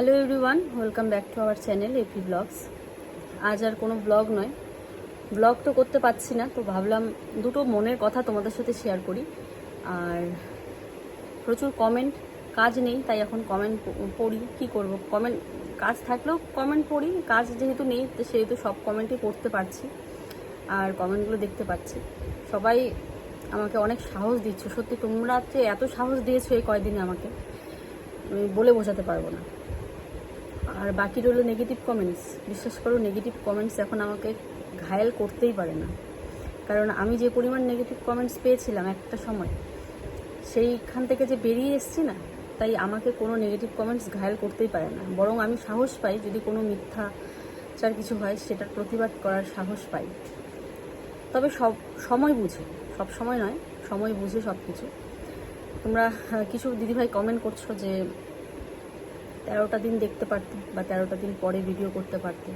Hello everyone welcome back to our channel AP blogs আজ আর কোনো ব্লগ নয়। ব্লগ তো করতে পারছি না, তো ভাবলাম দুটো মনের কথা তোমাদের সাথে শেয়ার করি। আর প্রচুর কমেন্ট কাজ নেই, তাই এখন কমেন্ট পড়ি, কি করব? কমেন্ট কাজ থাকলেও কমেন্ট পড়ি, কাজ যেহেতু নেই, তো সেহেতু সব কমেন্টই পড়তে পারছি। আর কমেন্টগুলো দেখতে পাচ্ছি। সবাই আমাকে অনেক সাহস দিচ্ছ। সত্যি তোমরা যে এত সাহস দিয়েছ এই কয়দিনে আমাকে, আমি বলে বোঝাতে পারব না। আর বাকি রইল নেগেটিভ কমেন্টস বিশ্বাস করো নেগেটিভ কমেন্টস এখন আমাকে ঘায়েল করতেই পারে না। কারণ আমি যে পরিমাণ নেগেটিভ কমেন্টস পেয়েছিলাম একটা সময়, সেইখান থেকে যে বেরিয়ে এসেছি না, তাই আমাকে কোনো নেগেটিভ কমেন্টস ঘায়েল করতেই পারে না। বরং আমি সাহস পাই যদি কোনো মিথ্যা মিথ্যাচার কিছু হয়, সেটার প্রতিবাদ করার সাহস পাই। তবে সব, সময় বুঝে, সব সময় নয়, সময় বুঝে সব কিছু তোমরা কিছু দিদিভাই কমেন্ট করছ যে তেরোটা দিন দেখতে পারতে, বা তেরোটা দিন পরে ভিডিও করতে পারতে।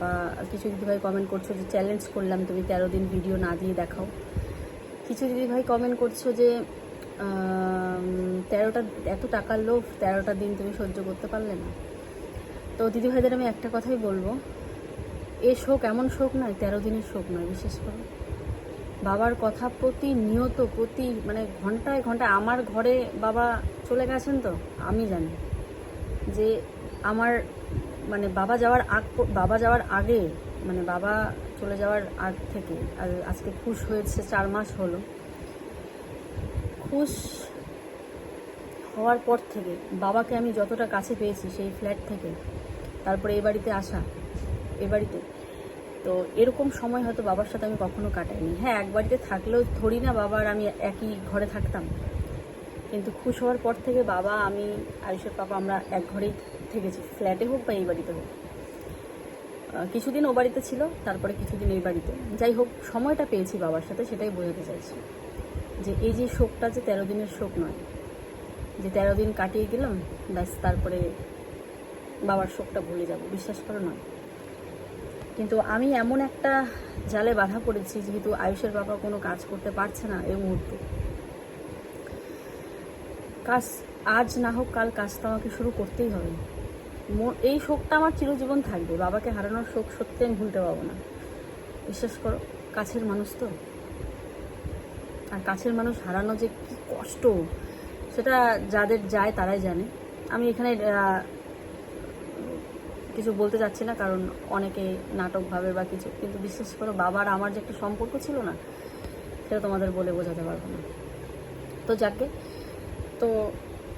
বা কিছু দিদিভাই কমেন্ট করছ যে চ্যালেঞ্জ করলাম, তুমি তেরো দিন ভিডিও না দিয়ে দেখাও। কিছু দিদিভাই কমেন্ট করছ যে তেরোটা, এত টাকার লোভ, তেরোটা দিন তুমি সহ্য করতে পারলে না। তো দিদিভাইদের আমি একটা কথাই বলব, এ শোক এমন শোক নয়, তেরো দিনের শোক নয়, বিশেষ করে। বাবার কথা প্রতিনিয়ত, প্রতি মানে ঘন্টায় ঘন্টায় আমার ঘরে বাবা চলে গেছেন তো, আমি জানি। যে আমার মানে বাবা যাওয়ার আগ, বাবা যাওয়ার আগে মানে বাবা চলে যাওয়ার আগ থেকে, আর আজকে খুশ হয়েছে, চার মাস হলো। খুশ হওয়ার পর থেকে বাবাকে আমি যতটা কাছে পেয়েছি, সেই ফ্ল্যাট থেকে, তারপরে এ বাড়িতে আসা, এ বাড়িতে তো এরকম সময় হয়তো বাবার সাথে আমি কখনো কাটাইনি। হ্যাঁ এক বাড়িতে থাকলেও ধরি না বাবা আর আমি একই ঘরে থাকতাম। কিন্তু খুশ হওয়ার পর থেকে বাবা, আমি, আয়ুষের পাপা আমরা এক ঘরেই থেকেছি। ফ্ল্যাটে হোক বা এই বাড়িতে হোক। কিছুদিন ও বাড়িতে ছিল, তারপরে কিছুদিন এই বাড়িতে। যাই হোক, সময়টা পেয়েছি বাবার সাথে, সেটাই বোঝাতে চাইছি। যে এই যে শোকটা যে তেরো দিনের শোক নয়, যে তেরো দিন কাটিয়ে গেলাম, ব্যাস তারপরে বাবার শোকটা ভুলে যাব। বিশ্বাস করো নয়। কিন্তু আমি এমন একটা জালে বাধা পড়েছি, যেহেতু আয়ুষের বাবা কোনো কাজ করতে পারছে না এই মুহূর্তে। কাজ আজ না হোক, কাল কাজ তো আমাকে শুরু করতেই হবে। এই শোকটা আমার চিরজীবন থাকবে। বাবাকে হারানোর শোক সত্যি আমি ভুলতে পারব না। বিশ্বাস করো, কাছের মানুষ তো। আর কাছের মানুষ হারানো যে কি কষ্ট, সেটা যাদের যায় তারাই জানে। আমি এখানে কিছু বলতে চাচ্ছি না, কারণ অনেকে নাটক ভাবে বা কিছু, কিন্তু বিশ্বাস করো বাবার আমার যে একটা সম্পর্ক ছিল না, সেটা তোমাদের বলে বোঝাতে পারব না। তো যাকে, তো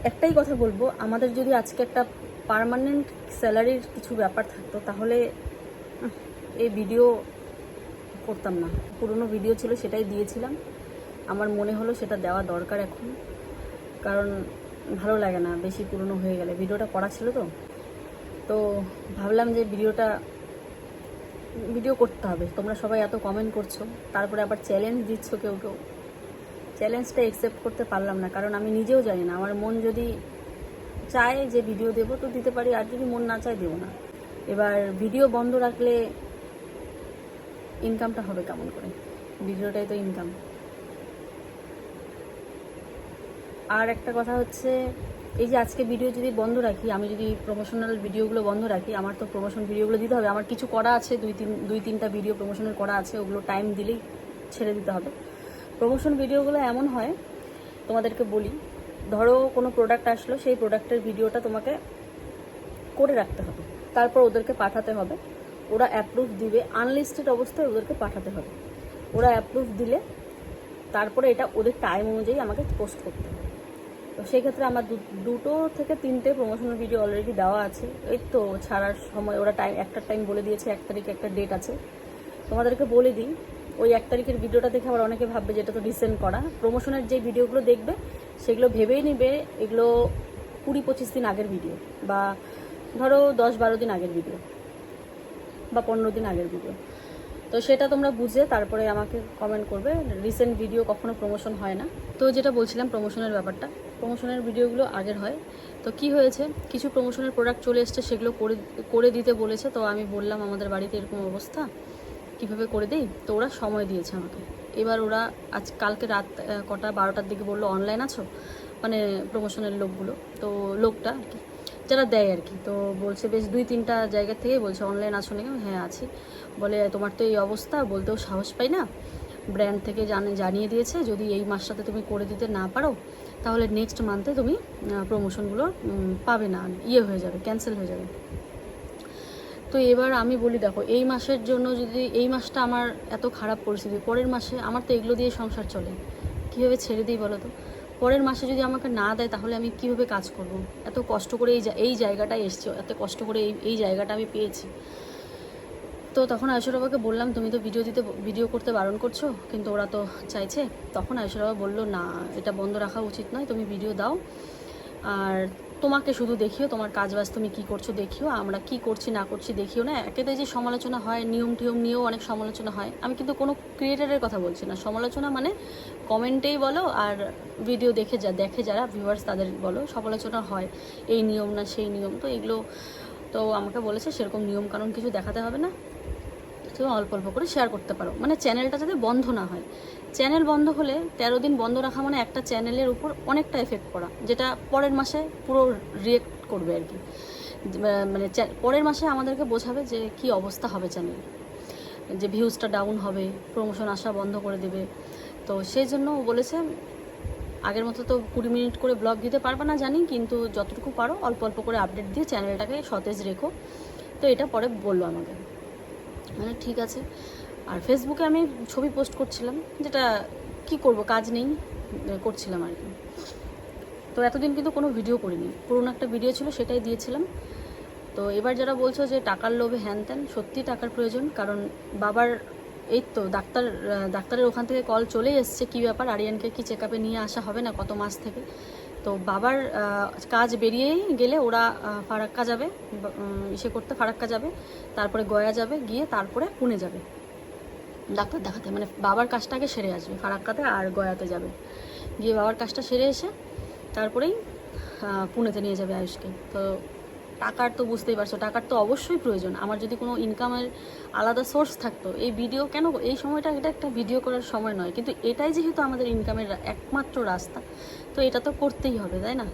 একটাই কথা বলব, আমাদের যদি আজকে একটা পার্মানেন্ট স্যালারির কিছু ব্যাপার থাকতো, তাহলে এই ভিডিও করতাম না। পুরনো ভিডিও ছিল, সেটাই দিয়েছিলাম। আমার মনে হলো সেটা দেওয়া দরকার এখন, কারণ ভালো লাগে না, বেশি পুরনো হয়ে গেলে। ভিডিওটা করা ছিল তো। তো ভাবলাম যে ভিডিওটা, ভিডিও করতে হবে। তোমরা সবাই এত কমেন্ট করছ, তারপরে আবার চ্যালেঞ্জ দিচ্ছ কেউ কেউ। চ্যালেঞ্জটা অ্যাকসেপ্ট করতে পারলাম না, কারণ আমি নিজেও জানি না। আমার মন যদি চায় যে ভিডিও দেবো, তো দিতে পারি, আর যদি মন না চায়, দেবো না। এবার ভিডিও বন্ধ রাখলে ইনকামটা হবে কেমন করে? ভিডিওটাই তো ইনকাম আর একটা কথা হচ্ছে এই যে আজকে ভিডিও যদি বন্ধ রাখি, আমি যদি প্রমোশনাল ভিডিওগুলো বন্ধ রাখি, আমার তো প্রমোশন ভিডিওগুলো দিতে হবে। আমার কিছু করা আছে, দুই তিন, দুই তিনটা ভিডিও প্রমোশনের করা আছে, ওগুলো টাইম দিলেই ছেড়ে দিতে হবে। প্রমোশন ভিডিওগুলো এমন হয়, তোমাদেরকে বলি, ধরো কোনো প্রোডাক্ট আসলো, সেই প্রোডাক্টের ভিডিওটা তোমাকে করে রাখতে হবে। তারপর ওদেরকে পাঠাতে হবে। ওরা অ্যাপ্রুভ দিবে আনলিস্টেড অবস্থায় ওদেরকে পাঠাতে হবে। ওরা অ্যাপ্রুভ দিলে তারপরে এটা ওদের টাইম অনুযায়ী আমাকে পোস্ট করতে হবে। তো সেই ক্ষেত্রে আমার দুটো থেকে তিনটে প্রমোশনাল ভিডিও অলরেডি দেওয়া আছে। এই তো ছাড়ার সময় ওরা টাইম একটা টাইম বলে দিয়েছে, এক তারিখে একটা ডেট আছে। তোমাদেরকে বলে দিই, ওই এক তারিখের ভিডিওটা দেখে আবার অনেকে ভাববে যেটা তো রিসেন্ট করা। প্রমোশনের যে ভিডিওগুলো দেখবে, সেগুলো ভেবেই নিবে, এগুলো কুড়ি পঁচিশ দিন আগের ভিডিও বা ধরো দশ বারো দিন আগের ভিডিও বা পনেরো দিন আগের ভিডিও তো সেটা তোমরা বুঝে তারপরে আমাকে কমেন্ট করবে। রিসেন্ট ভিডিও কখনো প্রমোশন হয় না। তো যেটা বলছিলাম প্রমোশনের ব্যাপারটা প্রমোশনের ভিডিওগুলো আগের হয়। তো কি হয়েছে, কিছু প্রমোশনের প্রোডাক্ট চলে এসছে, সেগুলো করে করে দিতে বলেছে। তো আমি বললাম, আমাদের বাড়িতে এরকম অবস্থা, কীভাবে করে দেই? তো ওরা সময় দিয়েছে আমাকে। এবার ওরা আজ, কালকে রাত কটা, বারোটার দিকে বলল অনলাইন আছো? মানে প্রমোশনের লোকগুলো, তো লোকটা আর কি, যারা দেয় আর কি। তো বলছে, বেশ দুই তিনটা জায়গা থেকে বলছে অনলাইন আসো নাকি? হ্যাঁ আছি। বলে, তোমার তো এই অবস্থা, বলতেও সাহস পাই না। ব্র্যান্ড থেকে জানে, জানিয়ে দিয়েছে, যদি এই মাসটাতে তুমি করে দিতে না পারো, তাহলে নেক্সট মান্থে তুমি প্রমোশনগুলো পাবে না ইয়ে হয়ে যাবে ক্যান্সেল হয়ে যাবে। তো এবার আমি বলি, দেখো, এই মাসের জন্য যদি, এই মাসটা আমার এত খারাপ পরিস্থিতি, পরের মাসে আমার তো এগুলো দিয়ে সংসার চলে। কীভাবে ছেড়ে দিই বলো তো? পরের মাসে যদি আমাকে না দেয়, তাহলে আমি কীভাবে কাজ করব? এত কষ্ট করে এই এই জায়গাটায় এসছি, এত কষ্ট করে এই এই জায়গাটা আমি পেয়েছি। তো তখন আয়ুষরাবাকে বললাম, তুমি তো ভিডিও দিতে ভিডিও করতে বারণ করছ? কিন্তু ওরা তো চাইছে। তখন আয়ুষরাবা বলল, না, এটা বন্ধ রাখা উচিত নয়, তুমি ভিডিও দাও। আর তোমাকে শুধু দেখিও তোমার কাজ বাজ তুমি কী করছ দেখিও। আমরা কি করছি, না করছি দেখিও না। একেতে যে সমালোচনা হয়, নিয়ম টিয়ম নিয়েও অনেক সমালোচনা হয়। আমি কিন্তু কোনো ক্রিয়েটারের কথা বলছি না। সমালোচনা মানে কমেন্টেই বলো আর ভিডিও দেখে যা, দেখে যারা ভিউয়ার্স তাদের বলো, সমালোচনা হয়। এই নিয়ম না, সেই নিয়ম। তো এগুলো তো আমাকে বলেছে, সেরকম নিয়ম কানুন কিছু দেখাতে হবে না। তুমি অল্প অল্প করে শেয়ার করতে পারো। মানে চ্যানেলটা যাতে বন্ধ না হয়। চ্যানেল বন্ধ হলে তেরো দিন বন্ধ রাখা মানে একটা চ্যানেলের উপর অনেকটা এফেক্ট পড়া, যেটা পরের মাসে পুরো রিয়েক্ট করবে আর কি। মানে পরের মাসে আমাদেরকে বোঝাবে যে কি অবস্থা হবে চ্যানেল যে ভিউজটা ডাউন হবে প্রমোশন আসা বন্ধ করে দেবে। তো সেই জন্য ও বলেছে, আগের মতো তো কুড়ি মিনিট করে ব্লগ দিতে পারবে না জানি, কিন্তু যতটুকু পারো অল্প অল্প করে আপডেট দিয়ে চ্যানেলটাকে সতেজ রেখো। তো এটা পরে বলল আমাকে। মানে ঠিক আছে। আর ফেসবুকে আমি ছবি পোস্ট করছিলাম, যেটা কি করব, কাজ নেই করছিলাম আর কি। তো এতদিন কিন্তু কোনো ভিডিও করিনি। পুরোনো একটা ভিডিও ছিল, সেটাই দিয়েছিলাম। তো এবার যারা বলছো যে টাকার লোভে হ্যান ত্যান সত্যি টাকার প্রয়োজন, কারণ বাবার, এই তো ডাক্তার ডাক্তারের ওখান থেকে কল চলেই এসছে, কী ব্যাপার, আরিয়ানকে কি চেক নিয়ে আসা হবে না কত মাস থেকে? তো বাবার কাজ বেরিয়েই গেলে ওরা ফারাক্কা যাবে ইসে করতে ফারাক্কা যাবে, তারপরে গয়া যাবে, গিয়ে তারপরে পুনে যাবে। ডাক্তার দেখাতে মানে বাবার কাজটাকে সেরে আসবে, ফারাক্কাতে আর গয়াতে যাবে। গিয়ে বাবার কাজটা সেরে এসে তারপরেই পুনেতে নিয়ে যাবে আয়ুষকে। তো টাকার তো বুঝতেই পারছ, টাকার তো অবশ্যই প্রয়োজন। আমার যদি কোনো ইনকামের আলাদা সোর্স থাকতো, এই ভিডিও কেন, এই সময়টা এটা একটা ভিডিও করার সময় নয়। কিন্তু এটাই যেহেতু আমাদের ইনকামের একমাত্র রাস্তা, তো এটা তো করতেই হবে, তাই না?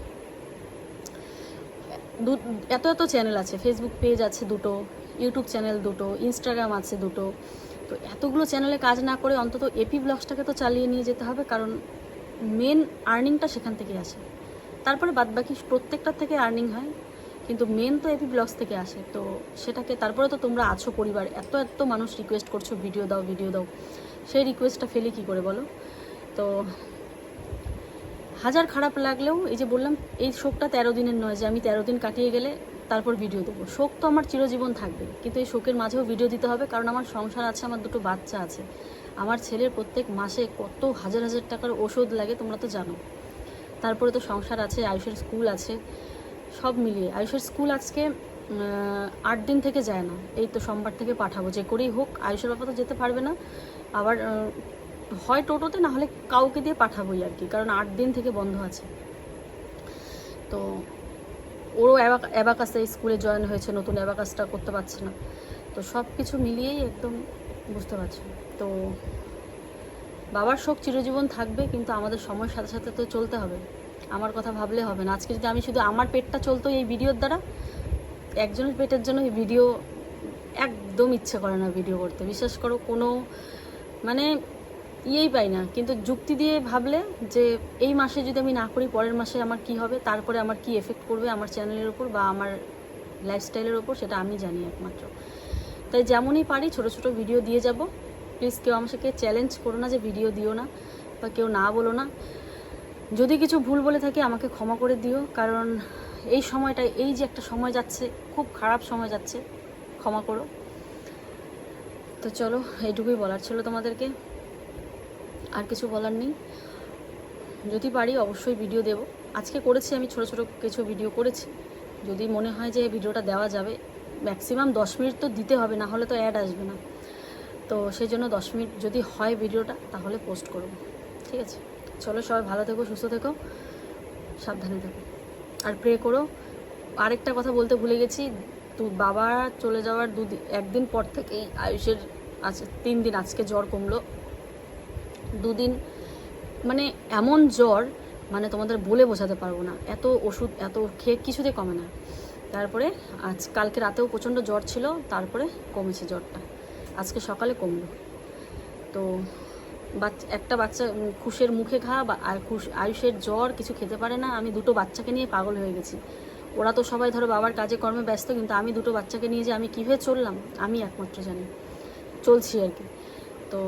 দু, এত এত চ্যানেল আছে ফেসবুক পেজ আছে দুটো ইউটিউব চ্যানেল দুটো ইনস্টাগ্রাম আছে দুটো। তো এতগুলো চ্যানেলে কাজ না করে অন্তত এপি ব্লগসটাকে তো চালিয়ে নিয়ে যেতে হবে, কারণ মেন আর্নিংটা সেখান থেকে আসে। তারপরে বাদবাকি প্রত্যেকটার থেকে আর্নিং হয়। কিন্তু মেন তো এপি ব্লগস থেকে আসে, তো সেটাকে তারপরে তো তোমরা আছো পরিবার, এত এত মানুষ রিকোয়েস্ট করছ ভিডিও দাও ভিডিও দাও। সেই রিকোয়েস্টটা ফেলি কী করে বলো? তো হাজার খারাপ লাগলেও এই যে বললাম, এই শোকটা তেরো দিনের নয় যে আমি তেরো দিন কাটিয়ে গেলে তারপর ভিডিও দেবো। শোক তো আমার চিরজীবন থাকবে, কিন্তু এই শোকের মাঝেও ভিডিও দিতে হবে, কারণ আমার সংসার আছে, আমার দুটো বাচ্চা আছে। আমার ছেলের প্রত্যেক মাসে কত হাজার হাজার টাকার ওষুধ লাগে তোমরা তো জানো। তারপরে তো সংসার আছে, আয়ুষের স্কুল আছে সব মিলিয়ে। আয়ুষের স্কুল আজকে আট দিন থেকে যায় না। এই তো সোমবার থেকে পাঠাবো, যে করেই হোক, আয়ুষের বাবা তো যেতে পারবে না। আবার হয় টোটোতে, না হলে কাউকে দিয়ে পাঠাবোই আর কি, কারণ আট দিন থেকে বন্ধ আছে। তো ওরও অ্যাবাকাসে স্কুলে জয়েন হয়েছে, নতুন অ্যাবাকাসটা করতে পারছে না। তো সব কিছু মিলিয়েই একদম বুঝতে পারছি। তো বাবার শোক চিরজীবন থাকবে, কিন্তু আমাদের সময়ের সাথে সাথে তো চলতে হবে। আমার কথা ভাবলে হবে না। আজকে যদি আমি শুধু আমার পেটটা চলতো এই ভিডিওর দ্বারা, একজনের পেটের জন্য এই ভিডিও একদম ইচ্ছে করে না ভিডিও করতে। বিশ্বাস করো, কোনো মানে ইয়েই পাই না। কিন্তু যুক্তি দিয়ে ভাবলে যে এই মাসে যদি আমি না করি, পরের মাসে আমার কি হবে, তারপরে আমার কি এফেক্ট করবে আমার চ্যানেলের উপর বা আমার লাইফস্টাইলের ওপর সেটা আমি জানি একমাত্র। তাই যেমনই পারি ছোট ছোট ভিডিও দিয়ে যাব। প্লিজ কেউ আমাকে চ্যালেঞ্জ করো না যে ভিডিও দিও না বা কেউ না বলো না। যদি কিছু ভুল বলে থাকি, আমাকে ক্ষমা করে দিও। কারণ এই সময়টা, এই যে একটা সময় যাচ্ছে, খুব খারাপ সময় যাচ্ছে, ক্ষমা করো। তো চলো, এইটুকুই বলার ছিল তোমাদেরকে। আর কিছু বলার নেই। যদি পারি, অবশ্যই ভিডিও দেব। আজকে করেছি আমি, ছোট ছোট কিছু ভিডিও করেছি। যদি মনে হয় যে ভিডিওটা দেওয়া যাবে ম্যাক্সিমাম দশ মিনিট তো দিতে হবে, না হলে তো অ্যাড আসবে না। তো সেই জন্য দশ মিনিট, যদি হয় ভিডিওটা তাহলে পোস্ট করব। ঠিক আছে? চলো সবাই ভালো থেকো, সুস্থ থেকো, সাবধানে থেকো। আর প্রে করো। আরেকটা কথা বলতে ভুলে গেছি তো বাবা চলে যাওয়ার দু, একদিন পর থেকে আয়ুষের আছে তিন দিন আজকে জ্বর কমলো। দুদিন মানে এমন জ্বর মানে তোমাদের বলে বোঝাতে পারব না। এত ওষুধ, এত খেয়ে কিছুতে কমে না। তারপরে আজ, কালকে রাতেও প্রচণ্ড জ্বর ছিল, তারপরে কমেছে জ্বরটা। আজকে সকালে কমলো। তো বাচ্চা একটা বাচ্চা খুশের মুখে ঘা বা খুশ, আয়ুষের জ্বর কিছু খেতে পারে না। আমি দুটো বাচ্চাকে নিয়ে পাগল হয়ে গেছি। ওরা তো সবাই ধরো বাবার কাজে কর্মে ব্যস্ত, কিন্তু আমি দুটো বাচ্চাকে নিয়ে যে আমি কীভাবে চললাম, আমি একমাত্র জানি। চলছি আর কি। তো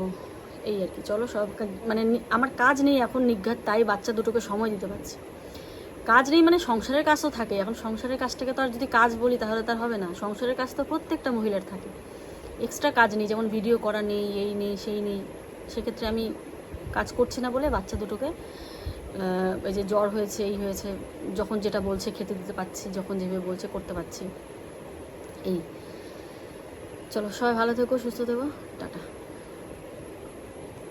এই আর কি। চলো সব মানে আমার কাজ নেই এখন নিঘাত, তাই বাচ্চা দুটোকে সময় দিতে পারছি। কাজ নেই মানে সংসারের কাজ তো থাকে। এখন সংসারের কাজটাকে তো আর যদি কাজ বলি, তাহলে তার হবে না। সংসারের কাজ তো প্রত্যেকটা মহিলার থাকে। এক্সট্রা কাজ নেই, যেমন ভিডিও করা নেই, এই নেই, সেই নেই। সেক্ষেত্রে আমি কাজ করছি না বলে বাচ্চা দুটোকে এই যে জ্বর হয়েছে, এই হয়েছে, যখন যেটা বলছে খেতে দিতে পারছি, যখন যেভাবে বলছে করতে পারছি। এই। চলো সবাই ভালো থেকো, সুস্থ থেকো। টাটা।